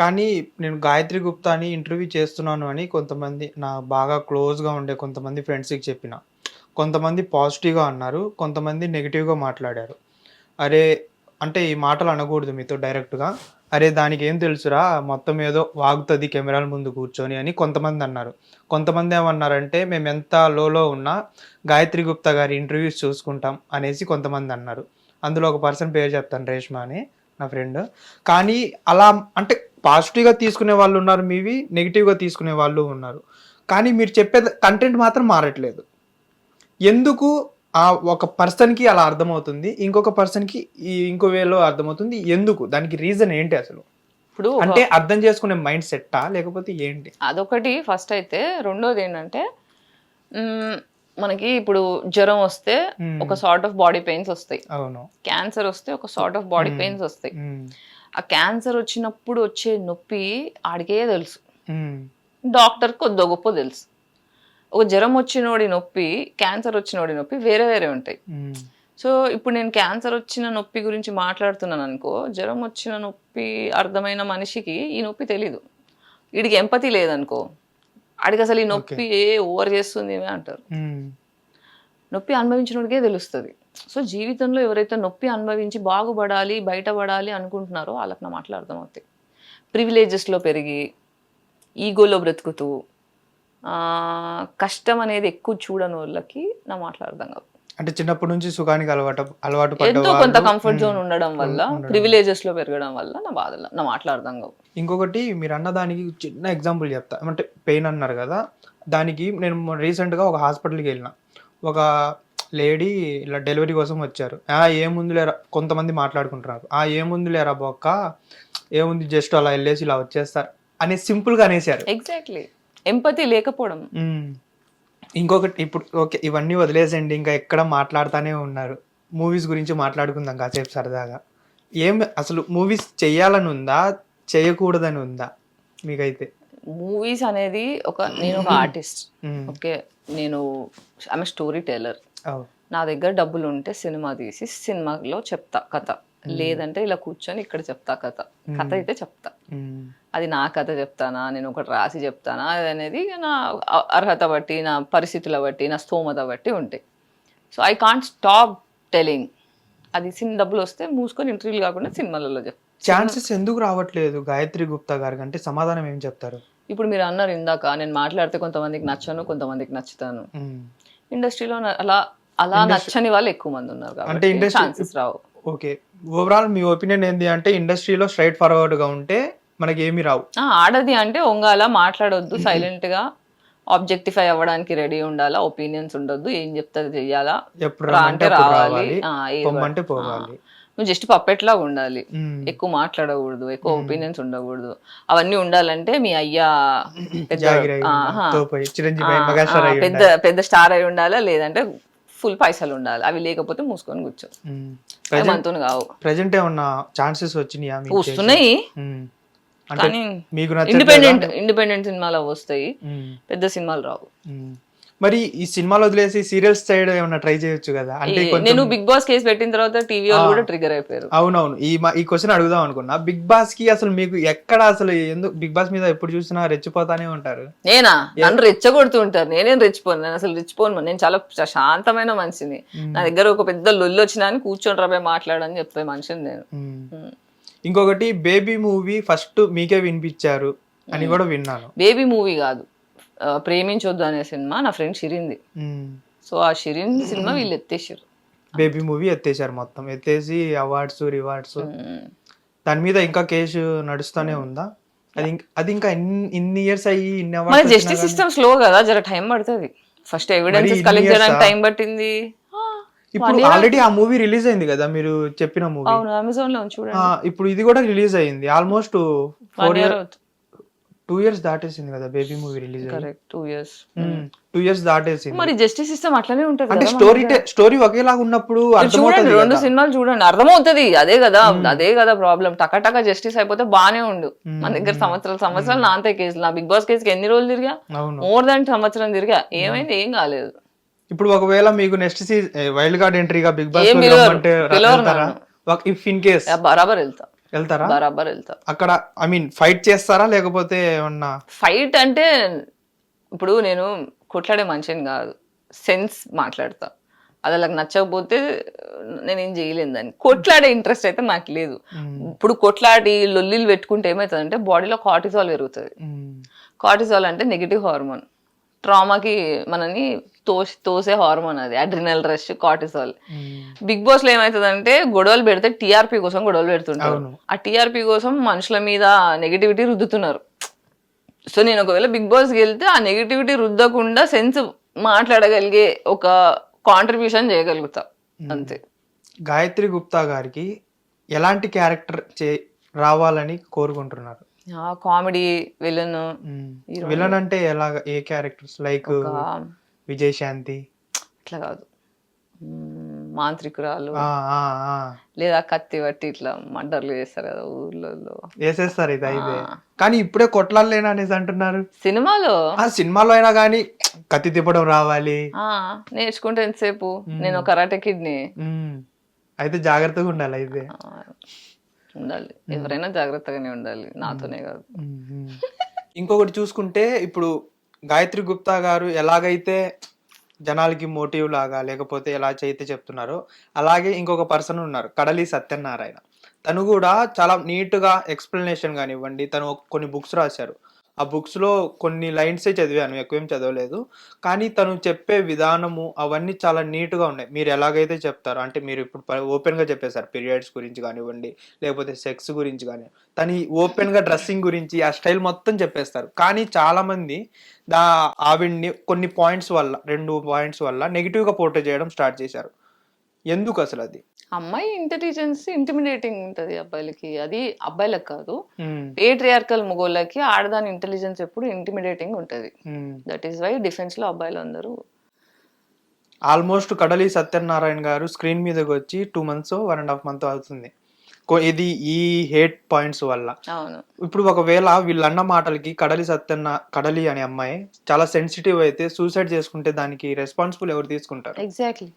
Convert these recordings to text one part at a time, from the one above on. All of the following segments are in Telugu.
కానీ నేను గాయత్రి గుప్తాని ఇంటర్వ్యూ చేస్తున్నాను అని కొంతమంది నా బాగా క్లోజ్గా ఉండే కొంతమంది ఫ్రెండ్స్కి చెప్పిన. కొంతమంది పాజిటివ్గా అన్నారు కొంతమంది నెగిటివ్గా మాట్లాడారు. అరే అంటే ఈ మాటలు అనకూడదు మీతో డైరెక్ట్గా. అరే దానికి ఏం తెలుసురా మొత్తం ఏదో వాగుతుంది కెమెరాల ముందు కూర్చొని అని కొంతమంది అన్నారు. కొంతమంది ఏమన్నారంటే మేము ఎంత లోలో ఉన్నా గాయత్రి గుప్తా గారి ఇంటర్వ్యూస్ చూసుకుంటాం అనేసి కొంతమంది అన్నారు. అందులో ఒక పర్సన్ పేరు చెప్తాను రేష్మా అని నా ఫ్రెండ్. కానీ అలా అంటే పాజిటివ్గా తీసుకునే వాళ్ళు ఉన్నారు మీవి నెగిటివ్గా తీసుకునే వాళ్ళు ఉన్నారు. కానీ మీరు చెప్పే కంటెంట్ మాత్రం మారట్లేదు. ఎందుకు? ఆ ఒక పర్సన్కి అలా అర్థమవుతుంది ఇంకొక పర్సన్కి ఇంకో వేలో అర్థమవుతుంది. ఎందుకు? దానికి రీజన్ ఏంటి అసలు? ఇప్పుడు అంటే అర్థం చేసుకునే మైండ్ సెట్టా? లేకపోతే ఏంటి? అదొకటి. ఫస్ట్ అయితే రెండోది ఏంటంటే మనకి ఇప్పుడు జ్వరం వస్తే. ఒక సార్ట్ ఆఫ్ బాడీ పెయిన్స్ వస్తాయి. క్యాన్సర్ వస్తే ఒక సార్ట్ ఆఫ్ బాడీ పెయిన్స్ వస్తాయి. ఆ క్యాన్సర్ వచ్చినప్పుడు వచ్చే నొప్పి ఆడికే తెలుసు. డాక్టర్ కొద్దో గొప్ప తెలుసు. ఒక జ్వరం వచ్చినోడి నొప్పి క్యాన్సర్ వచ్చినోడి నొప్పి వేరే వేరే ఉంటాయి. సో ఇప్పుడు నేను క్యాన్సర్ వచ్చిన నొప్పి గురించి మాట్లాడుతున్నాను అనుకో జ్వరం వచ్చిన నొప్పి అర్థమైన మనిషికి ఈ నొప్పి తెలీదు. వీడికి ఎంపతి లేదనుకో. ఆడికి అసలు ఈ నొప్పి ఏ ఓవర్ చేస్తుంది ఏమే అంటారు. నొప్పి అనుభవించినోడికే తెలుస్తుంది. సో జీవితంలో ఎవరైతే నొప్పి అనుభవించి బాగుపడాలి బయటపడాలి అనుకుంటున్నారో వాళ్ళకి నా మాటలు అర్థమవుతాయి. ప్రివిలేజెస్లో పెరిగి ఈగోలో బ్రతుకుతూ కష్టం అనేది ఎక్కువ చూడని వాళ్ళకి నా మాటలు అర్థం కావు. అంటే చిన్నప్పటి నుంచి సుఖానికి అలవాటు అలవాటు ఎంతో కొంత కంఫర్ట్ జోన్ ఉండడం వల్ల. ప్రివిలేజెస్లో పెరగడం వల్ల నా బాధలు నా మాటలు అర్థం కావు. ఇంకొకటి మీరు అన్న దానికి చిన్న ఎగ్జాంపుల్ చెప్తా. అంటే పెయిన్ అన్నారు కదా దానికి నేను రీసెంట్గా ఒక హాస్పిటల్కి వెళ్ళిన. ఒక లేడీ ఇలా డెలివరీ కోసం వచ్చారు. ఆ ఏముంది లేరా కొంతమంది మాట్లాడుకుంటున్నారు. ఆ ఏముంది లేరా బొక్క ఏముంది జస్ట్ అలా వెళ్ళేసి ఇలా వచ్చేస్తారు. అని సింపుల్గా అనేసారు ఎగ్జాక్ట్లీ ఎంపతి లేకపోవడం. ఇంకొకటి ఇప్పుడు ఓకే ఇవన్నీ వదిలేసండి ఇంకా ఎక్కడ మాట్లాడుతూనే ఉన్నారు. మూవీస్ గురించి మాట్లాడుకుందాం కాసేపు సరదాగా. ఏం అసలు మూవీస్ చెయ్యాలని ఉందా? చేయకూడదని ఉందా? మీకైతే. మూవీస్ అనేది ఒక నేను ఒక ఆర్టిస్ట్. ఓకే నేను ఆమె స్టోరీ టెలర్. నా దగ్గర డబ్బులు ఉంటే సినిమా తీసి సినిమాలో చెప్తా కథ. లేదంటే ఇలా కూర్చొని ఇక్కడ చెప్తా కథ. కథ అయితే చెప్తా. అది నా కథ చెప్తానా? నేను ఒకటి రాసి చెప్తానా? అది అనేది నా అర్హత బట్టి నా పరిస్థితుల బట్టి నా స్తోమత బట్టి ఉంటాయి. So I can't stop telling అది సినిమా డబ్బులు వస్తే మూసుకొని ఇంటర్వ్యూలు కాకుండా సినిమాలలో చెప్ ఛాన్సెస్ ఎందుకు రావట్లేదు? గాయత్రి గుప్తా గారికి అంటే సమాధానం ఏం చెప్తారు? ఇప్పుడు మీరు అన్నారు ఇందాక నేను మాట్లాడితే కొంతమందికి నచ్చను కొంతమందికి నచ్చుతాను. ఇండస్ట్రీలో అలా అలా నచ్చని వాళ్ళు ఎక్కువ మంది ఉన్నారు అంటే కాబట్టి ఛాన్సెస్ రావు. ఓకే. ఓవరాల్ మీ ఒపీనియన్ ఏంటి అంటే ఇండస్ట్రీలో స్ట్రైట్ ఫార్వర్డ్గా ఉంటే మనకి ఏమీ రావు ఆడది అంటే ఒంగాల మాట్లాడొద్దు సైలెంట్గా ఆబ్జెక్టిఫై అవ్వడానికి రెడీ ఉండాలా ఒపీనియన్స్ ఉండొద్దు ఏం చెప్తే జెయ్యాలా ఎప్పుడు రా రమ్మంటే అంటే రావాలి. పొమ్మంటే పోవాలి. నువ్వు జస్ట్ పప్పెట్లా ఉండాలి. ఎక్కువ మాట్లాడకూడదు ఎక్కువ ఒపీనియన్స్ ఉండకూడదు. అవన్నీ ఉండాలంటే మీ అయ్యా పెద్ద పెద్ద స్టార్ అయి ఉండాలా లేదంటే ఫుల్ పైసలు ఉండాలి అవి లేకపోతే మూసుకొని కూర్చో. మనతో కావు. ప్రజెంట్ ఏమన్నా ఛాన్సెస్ వచ్చినాయా? వస్తున్నాయి. కానీ మీకు? ఇండిపెండెంట్ ఇండిపెండెంట్ సినిమాలు వస్తాయి. పెద్ద సినిమాలు రావు. మరి ఈ సినిమాలు వదిలేసి సీరియల్స్ సైడ్ ఏమన్నా ట్రై చేయొచ్చు కదా? అంటే నేను బిగ్ బాస్ కేసు పెట్టిన తర్వాత టీవీ వాళ్ళు కూడా ట్రిగర్ అయిపోయారు. అవునవును. ఈ ఈ క్వశ్చన్ అడుగుదాం అనుకున్నా. బిగ్ బాస్కి అసలు మీకు ఎక్కడ అసలు ఎందుకు బిగ్ బాస్ మీద ఎప్పుడు చూసినా రెచ్చిపోతానే ఉంటారు? నేనా? నన్ను రెచ్చగొడుతూ ఉంటారు. నేనేం రెచ్చిపోను. నేను అసలు రెచ్చిపోను. నేను చాలా శాంతమైన మనిషిని. నా దగ్గర ఒక పెద్ద లొల్లి వచ్చినా అని కూర్చొని రాబోయే మాట్లాడని చెప్పే మనిషిని నేను. ఇంకొకటి బేబీ మూవీ ఫస్ట్ మీకే వినిపించారు అని కూడా విన్నాను. బేబీ మూవీ కాదు. ప్రేమించొద్దు అనే సినిమా నా ఫ్రెండ్ షిరింది. సో ఆ షిరిన్ సినిమా వీళ్ళు ఎత్తేసారు బేబీ మూవీ ఎత్తేసారు మొత్తం. ఎత్తేసి అవార్డ్స్ రివార్డ్స్. దాని మీద ఇంకా కేసు నడుస్తూనే ఉందా? అది ఇంక- అది ఇంకా ఇన్ని- ఇయర్స్ అయ్యి ఇన్ని జస్టిస్ సిస్టమ్ స్లో కదా జర టైం పడుతుంది. ఫస్ట్ ఎవిడెన్సెస్ ఇన్ని కలెక్ట్ చేయడానికి? టైం పట్టింది. ఇప్పుడు ఆల్రెడీ ఆ మూవీ రిలీజ్ అయింది కదా మీరు చెప్పిన మూవీ అవును అమెజాన్లో చూడండి. ఇప్పుడు ఇది కూడా రిలీజ్ అయింది almost four year two years దాటేసింది కదా baby movie release correct two years two years దాటేసింది. మరి జస్టిస్ సిస్టమ్ అట్లనే ఉంటది అంటే స్టోరీ స్టోరీ ఒకేలాగా ఉన్నప్పుడు చూడండి రెండు. సినిమాలు చూడండి అర్థమవుతుంది. అదే కదా అదే కదా ప్రాబ్లం టకటక జస్టిస్ అయిపోతే బానే ఉండు. మన దగ్గర సంవత్సరాలు సంవత్సరాలు నా అంతే కేసులు నా బిగ్ బాస్ కేసుకి ఎన్ని రోజులు తిరిగా? మోర్ దాన్ సంవత్సరం తిరిగా. ఏమైంది? ఏం కాలేదు. ఇప్పుడు ఒకవేళ మీకు నెక్స్ట్ సీజన్ వైల్డ్ కార్డ్ ఎంట్రీగా బిగ్ బాస్ ఏం పిలవరు. రమ్మంటే పిలవరు వెళ్తారా? ఇఫ్ ఇన్ కేస్ బరాబర్ వెళ్తా. వెళ్తారా? బరాబర్ వెళ్తా. అక్కడ ఐ మీన్ ఫైట్ చేస్తారా? లేకపోతే ఏమన్నా? ఫైట్ అంటే ఇప్పుడు నేను కొట్లాడే మనిషిని కాదు. సెన్స్ మాట్లాడతా. అది వాళ్ళకి నచ్చకపోతే నేనేం చేయలేను దాన్ని. కొట్లాడే ఇంట్రెస్ట్ అయితే నాకు లేదు. ఇప్పుడు కొట్లాడి లొల్లిలు పెట్టుకుంటే ఏమవుతుందంటే బాడీలో కార్టిజాల్ పెరుగుతుంది. మ్మ్. కార్టిజాల్ అంటే నెగిటివ్ హార్మోన్ ట్రామాకి మనని తోసి తోసే హార్మోన్ అది అడ్రినల్ రష్ కార్టిజాల్ మ్మ్. బిగ్ బాస్లో ఏమవుతుందంటే గొడవలు పెడితే టీఆర్పీ కోసం గొడవలు పెడుతుంటారు. ఆ టీఆర్పీ కోసం మనుషుల మీద నెగిటివిటీ రుద్దుతున్నారు. సో నేను ఒకవేళ బిగ్ బాస్కి వెళ్తే ఆ నెగిటివిటీ రుద్దకుండా సెన్స్ మాట్లాడగలిగే ఒక కాంట్రిబ్యూషన్ చేయగలుగుతా. అంతే. గాయత్రి గుప్తా గారికి ఎలాంటి క్యారెక్టర్ చే రావాలని కోరుకుంటున్నారు? కామెడీ విలన్ విలన్ అంటే ఎలాగ ఏ క్యారెక్టర్స్? లైక్ విజయశాంతి ఇట్లా కాదు. మాంత్రికురాలు. లేదా కత్తి పట్టి ఇట్లా మర్డర్లు చేస్తారు కదా ఊర్లలో. వేసేస్తారు ఇది అయితే. కానీ ఇప్పుడే కొట్లాడలేను అనేసి అంటున్నారు. సినిమాలో? ఆ సినిమాలో అయినా కానీ కత్తి తిప్పడం రావాలి. నేర్చుకుంటే ఎంతసేపు? నేను కరాటే కిడ్ని. అయితే జాగ్రత్తగా ఉండాలి అయితే. ఉండాలి. ఎవరైనా జాగ్రత్తగానే ఉండాలి. నాతోనే కాదు. ఇంకొకటి చూసుకుంటే ఇప్పుడు గాయత్రి గుప్తా గారు ఎలాగైతే జనాలకి మోటివ్ లాగా లేకపోతే ఎలా అయితే చెప్తున్నారో అలాగే ఇంకొక పర్సన్ ఉన్నారు కడలి సత్యనారాయణ. తను కూడా చాలా నీట్గా ఎక్స్ప్లెనేషన్ కానివ్వండి తను కొన్ని బుక్స్ రాశారు. ఆ బుక్స్లో కొన్ని లైన్సే చదివాను ఎక్కువేం చదవలేదు. కానీ తను చెప్పే విధానము అవన్నీ చాలా నీట్గా ఉన్నాయి. మీరు ఎలాగైతే చెప్తారో అంటే మీరు ఇప్పుడు ప- ఓపెన్గా చెప్పేశారు పీరియడ్స్ గురించి కానివ్వండి లేకపోతే సెక్స్ గురించి కానీ తను ఓపెన్గా డ్రెస్సింగ్ గురించి ఆ స్టైల్ మొత్తం చెప్పేస్తారు. కానీ చాలామంది దా ఆవిడ్ని కొన్ని పాయింట్స్ వల్ల రెండు పాయింట్స్ వల్ల నెగిటివ్గా పోర్ట్రే చేయడం స్టార్ట్ చేశారు. ఎందుకు అసలు అది అమ్మాయి ఇంటెలిజెన్స్ ఇంటిమిడేటింగ్ ఉంటది అబ్బాయిలకి. అది అబ్బాయిలకు కాదు. పేట్రియార్కల్ మొగోళ్ళకి ఆడదాని ఇంటెలిజెన్స్ ఎప్పుడు ఇంటిమిడేటింగ్ ఉంటది. దట్ ఈస్ వై డిఫెన్స్లో అబ్బాయిలు అందరూ ఆల్మోస్ట్ కడలి సత్యనారాయణ గారు స్క్రీన్ మీదకి వచ్చి two months one and half month అవుతుంది. ఇది ఈ హేట్ పాయింట్స్ వల్ల. ఇప్పుడు ఒకవేళ వీళ్ళన్న మాటలకి కడలి సత్యన్న కడలి అనే అమ్మాయి చాలా సెన్సిటివ్ అయితే సూసైడ్ చేసుకుంటే దానికి రెస్పాన్సిబుల్ ఎవరు తీసుకుంటారు? ఎగ్జాక్ట్లీ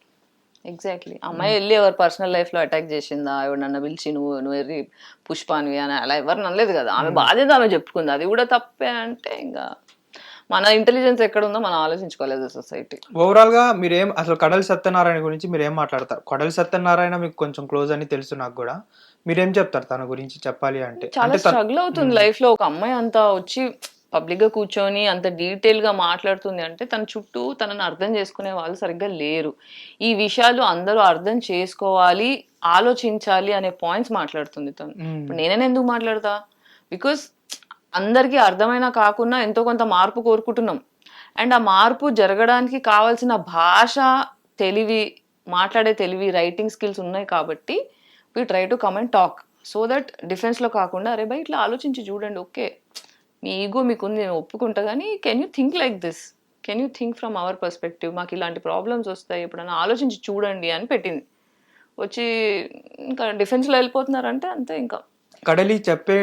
ఎగ్జాక్ట్లీ అమ్మాయి వెళ్ళి ఎవరు పర్సనల్ లైఫ్లో అటాక్ చేసిందా? ఎవరు నన్ను పిలిచి నువ్వు నువ్వు ఎర్రి పుష్పానివి అని అలా ఎవరు నన్నలేదు కదా. ఆమె బాధ్యత ఆమె చెప్పుకుంది. అది కూడా తప్పే అంటే ఇంకా మన ఇంటెలిజెన్స్ ఎక్కడ ఉందో మనం ఆలోచించుకోలేదు సొసైటీ ఓవరాల్గా మీరేం అసలు కడలి సత్యనారాయణ గురించి మీరు ఏం మాట్లాడతారు? కడలి సత్యనారాయణ మీకు కొంచెం క్లోజ్ అని తెలుసు నాకు కూడా. మీరేం చెప్తారు తన గురించి చెప్పాలి అంటే? చాలా స్ట్రగుల్ అవుతుంది లైఫ్లో. ఒక అమ్మాయి అంతా వచ్చి పబ్లిక్గా కూర్చొని అంత డీటెయిల్గా మాట్లాడుతుంది అంటే తన చుట్టూ తనని అర్థం చేసుకునే వాళ్ళు సరిగ్గా లేరు. ఈ విషయాలు అందరూ అర్థం చేసుకోవాలి ఆలోచించాలి అనే పాయింట్స్ మాట్లాడుతుంది తను. ఇప్పుడు నేనే ఎందుకు మాట్లాడతా? బికాస్ అందరికీ అర్థమైనా కాకుండా ఎంతో కొంత మార్పు కోరుకుంటున్నాం. అండ్ ఆ మార్పు జరగడానికి కావాల్సిన భాష తెలివి మాట్లాడే తెలివి రైటింగ్ స్కిల్స్ ఉన్నాయి కాబట్టి we try to come and talk so that డిఫెన్స్లో కాకుండా అరే బై ఇట్లా ఆలోచించి చూడండి ఓకే. మీ ఈగో మీకు ఉంది నేను ఒప్పుకుంటా కానీ can you think like this can you think from our perspective మాకు ఇలాంటి ప్రాబ్లమ్స్ వస్తాయి ఎప్పుడైనా ఆలోచించి చూడండి అని పెట్టింది. వచ్చి ఇంకా డిఫెన్స్లో వెళ్ళిపోతున్నారంటే అంతే ఇంకా. కడలి చెప్పే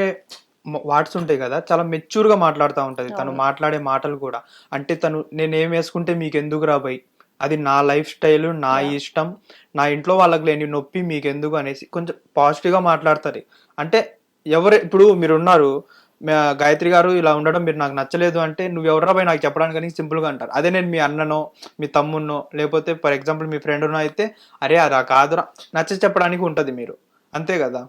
వాట్స్ ఉంటాయి కదా చాలా మెచ్యూర్గా మాట్లాడుతూ ఉంటది. తను మాట్లాడే మాటలు కూడా. అంటే తను నేను ఏం వేసుకుంటే మీకు ఎందుకు రాబోయ్ అది నా లైఫ్ స్టైల్ నా ఇష్టం నా ఇంట్లో వాళ్ళకి లేని నొప్పి మీకు ఎందుకు అనేసి కొంచెం పాజిటివ్గా మాట్లాడతారు అంటే ఎవరు ఇప్పుడు మీరు ఉన్నారు మే- గాయత్రి గారు ఇలా ఉండడం మీరు నాకు నచ్చలేదు అంటే నువ్వు ఎవరా పోయి నాకు చెప్పడానికి కానీ సింపుల్గా అంటారు. అదే నేను మీ అన్ననో మీ తమ్మున్నో లేకపోతే ఫర్ ఎగ్జాంపుల్ మీ ఫ్రెండ్నో అయితే అరే అదా కాదురా నచ్చ చెప్పడానికి ఉంటది మీరు. అంతే కదా?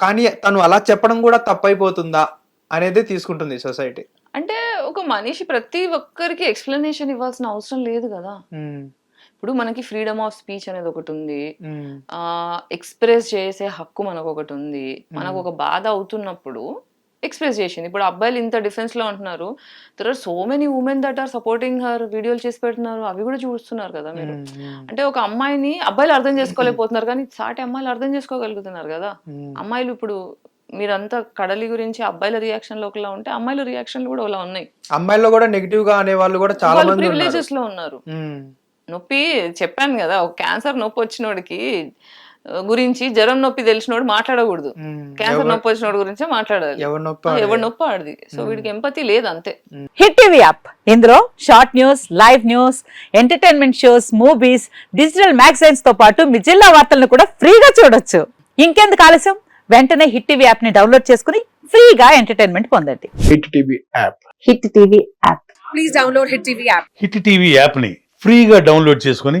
కానీ తను అలా చెప్పడం కూడా తప్పైపోతుందా అనేది తీసుకుంటుంది సొసైటీ. అంటే ఒక మనిషి ప్రతి ఒక్కరికి ఎక్స్ప్లెనేషన్ ఇవ్వాల్సిన అవసరం లేదు కదా? ఇప్పుడు మనకి ఫ్రీడమ్ ఆఫ్ స్పీచ్ అనేది ఒకటి ఉంది. ఆ ఎక్స్ప్రెస్ చేసే హక్కు మనకు ఒకటి ఉంది. మనకు ఒక బాధ అవుతున్నప్పుడు ఎక్స్ప్రెస్ చేసింది. ఇప్పుడు అబ్బాయిలు ఇంత డిఫెన్స్లో ఉంటున్నారు. There are so many women that are supporting her వీడియోలు చేసి పెడుతున్నారు. అవి కూడా చూస్తున్నారు కదా మీరు. అంటే ఒక అమ్మాయిని అబ్బాయిలు అర్థం చేసుకోలేకపోతున్నారు కానీ సాటి అమ్మాయిలు అర్థం చేసుకోగలుగుతున్నారు కదా. అమ్మాయిలు ఇప్పుడు మీరంతా కడలి గురించి అబ్బాయిల రియాక్షన్లు ఒకలా ఉంటే అమ్మాయిల రియాక్షన్లు కూడా ఒకలా ఉన్నాయి. అమ్మాయిల్లో కూడా నెగిటివ్గా అనే వాళ్ళు కూడా చాలా మంది ప్రివిలేజెస్లో ఉన్నారు. నొప్పి చెప్పాను కదా ఒక క్యాన్సర్ నొప్పి వచ్చినోడికి గురించి జ్వరం నొప్పి తెలిసినోడు మాట్లాడకూడదు. క్యాన్సర్ నొప్పి వచ్చినోడి గురించే మాట్లాడాలి. ఎవరి నొప్పి ఆ, ఎవరి నొప్పి ఆడిది. సో వీడికి ఎంపతి లేదు అంతే హిట్ టీవీ యాప్. ఇందులో short news live news entertainment shows movies digital మ్యాగజైన్స్తో పాటు మీ జిల్లా వార్తలను కూడా ఫ్రీగా చూడొచ్చు. ఇంకెందుకు ఆలస్యం? వెంటనే హిట్ టీవీ యాప్ని డౌన్లోడ్ చేసుకుని ఫ్రీగా ఎంటర్టైన్మెంట్ పొందండి. Hit TV app. Hit TV app. Please download Hit TV app. Hit TV యాప్ని ఫ్రీగా డౌన్లోడ్ చేసుకొని